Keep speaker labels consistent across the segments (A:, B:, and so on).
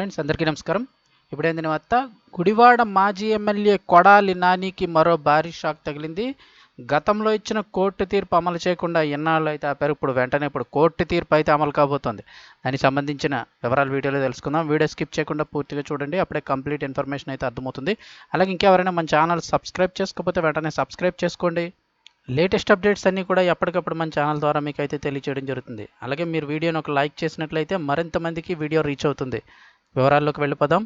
A: Friends అందరికీ నమస్కారం. ఇప్పుడైంది వార్త గుడివాడ మాజీ ఎమ్మెల్యే కొడాలి నానికి మరో భారీ షాక్ తగిలింది. గతంలో ఇచ్చిన కోర్టు తీర్పు అమలు చేయకుండా ఎన్నాళ్ళు అయితే ఆపారు ఇప్పుడు వెంటనే ఇప్పుడు కోర్టు తీర్పు అయితే అమలు కాబోతోంది. దానికి సంబంధించిన వివరాలు వీడియోలో తెలుసుకుందాం. వీడియో స్కిప్ చేయకుండా పూర్తిగా చూడండి అప్పుడే కంప్లీట్ ఇన్ఫర్మేషన్ అయితే అర్థమవుతుంది. అలాగే ఇంకెవరైనా మన ఛానల్ సబ్స్క్రైబ్ చేసుకోకపోతే వెంటనే సబ్స్క్రైబ్ చేసుకోండి. లేటెస్ట్ అప్డేట్స్ అన్నీ కూడా ఎప్పటికప్పుడు మన ఛానల్ ద్వారా మీకు అయితే తెలియజేయడం జరుగుతుంది. అలాగే మీరు వీడియోని ఒక లైక్ చేసినట్లయితే మరింత మందికి వీడియో రీచ్ అవుతుంది. వివరాల్లోకి వెళ్ళిపోదాం.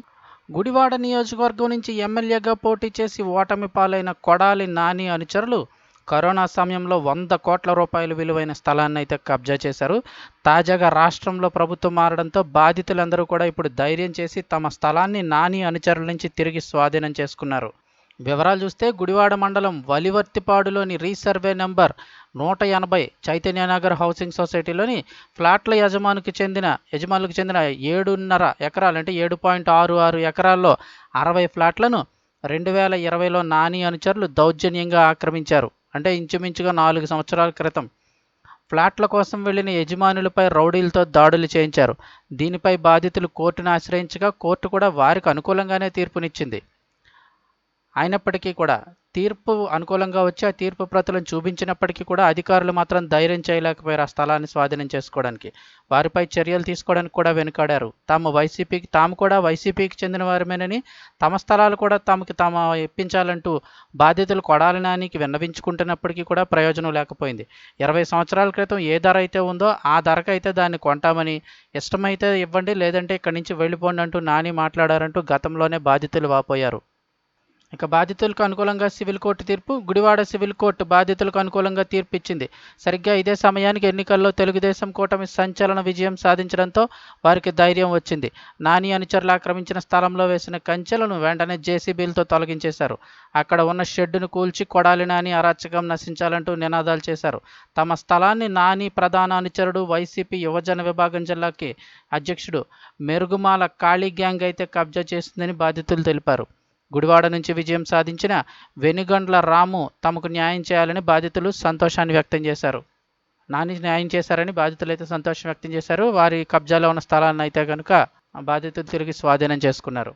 A: గుడివాడ నియోజకవర్గం నుంచి ఎమ్మెల్యేగా పోటీ చేసి ఓటమి పాలైన కొడాలి నాని అనుచరులు కరోనా సమయంలో వంద కోట్ల రూపాయల విలువైన స్థలాన్ని అయితే కబ్జా చేశారు. తాజాగా రాష్ట్రంలో ప్రభుత్వం మారడంతో బాధితులందరూ కూడా ఇప్పుడు ధైర్యం చేసి తమ స్థలాన్ని నాని అనుచరుల నుంచి తిరిగి స్వాధీనం చేసుకున్నారు. వివరాలు చూస్తే గుడివాడ మండలం వలివర్తిపాడులోని రీసర్వే నెంబర్ నూట ఎనభై చైతన్యనగర్ హౌసింగ్ సొసైటీలోని ఫ్లాట్ల యజమానికి చెందిన యజమానులకు చెందిన ఏడున్నర ఎకరాలు అంటే ఏడు పాయింట్ ఆరు ఆరు ఎకరాల్లో అరవై ఫ్లాట్లను రెండు వేల ఇరవైలో నాని అనుచరులు దౌర్జన్యంగా ఆక్రమించారు. అంటే ఇంచుమించుగా నాలుగు సంవత్సరాల క్రితం. ఫ్లాట్ల కోసం వెళ్ళిన యజమానులపై రౌడీలతో దాడులు చేయించారు. దీనిపై బాధితులు కోర్టును ఆశ్రయించగా కోర్టు కూడా వారికి అనుకూలంగానే తీర్పునిచ్చింది. అయినప్పటికీ కూడా తీర్పు అనుకూలంగా వచ్చి ఆ తీర్పు ప్రతులను చూపించినప్పటికీ కూడా అధికారులు మాత్రం ధైర్యం చేయలేకపోయారు ఆ స్థలాన్ని స్వాధీనం చేసుకోవడానికి. వారిపై చర్యలు తీసుకోవడానికి కూడా వెనుకాడారు. తాము వైసీపీకి తాము కూడా వైసీపీకి చెందిన వారమేనని తమ స్థలాలు కూడా తమకు తాము ఇప్పించాలంటూ బాధితులు కొడాలనానికి విన్నవించుకుంటున్నప్పటికీ కూడా ప్రయోజనం లేకపోయింది. ఇరవై సంవత్సరాల క్రితం ఏ ధర అయితే ఉందో ఆ ధరకు అయితే దాన్ని కొంటామని ఇష్టమైతే ఇవ్వండి లేదంటే ఇక్కడి నుంచి వెళ్ళిపోండి అంటూ నాని మాట్లాడారంటూ గతంలోనే బాధితులు వాపోయారు. ఇక బాధితులకు అనుకూలంగా సివిల్ కోర్టు తీర్పు గుడివాడ సివిల్ కోర్టు బాధితులకు అనుకూలంగా తీర్పు ఇచ్చింది సరిగ్గా ఇదే సమయానికి ఎన్నికల్లో తెలుగుదేశం కూటమి సంచలన విజయం సాధించడంతో వారికి ధైర్యం వచ్చింది. నాని అనుచరులు ఆక్రమించిన స్థలంలో వేసిన కంచెలను వెంటనే జేసీబీలతో తొలగించేశారు. అక్కడ ఉన్న షెడ్డును కూల్చి కొడాలి నాని అరాచకం నశించాలంటూ నినాదాలు చేశారు. తమ స్థలాన్ని నాని ప్రధాన అనుచరుడు వైసీపీ యువజన విభాగం జిల్లాకి అధ్యక్షుడు మెరుగుమాల ఖాళీ గ్యాంగ్ అయితే కబ్జా చేసిందని బాధితులు తెలిపారు. గుడివాడ నుంచి విజయం సాధించిన వెనుగండ్ల రాము తమకు న్యాయం చేయాలని బాధితులు సంతోషాన్ని వ్యక్తం చేశారు. నాని న్యాయం చేశారని బాధితులు అయితే సంతోషం వ్యక్తం చేశారు. వారి కబ్జాలో ఉన్న స్థలాన్ని అయితే కనుక బాధితులు తిరిగి స్వాధీనం చేసుకున్నారు.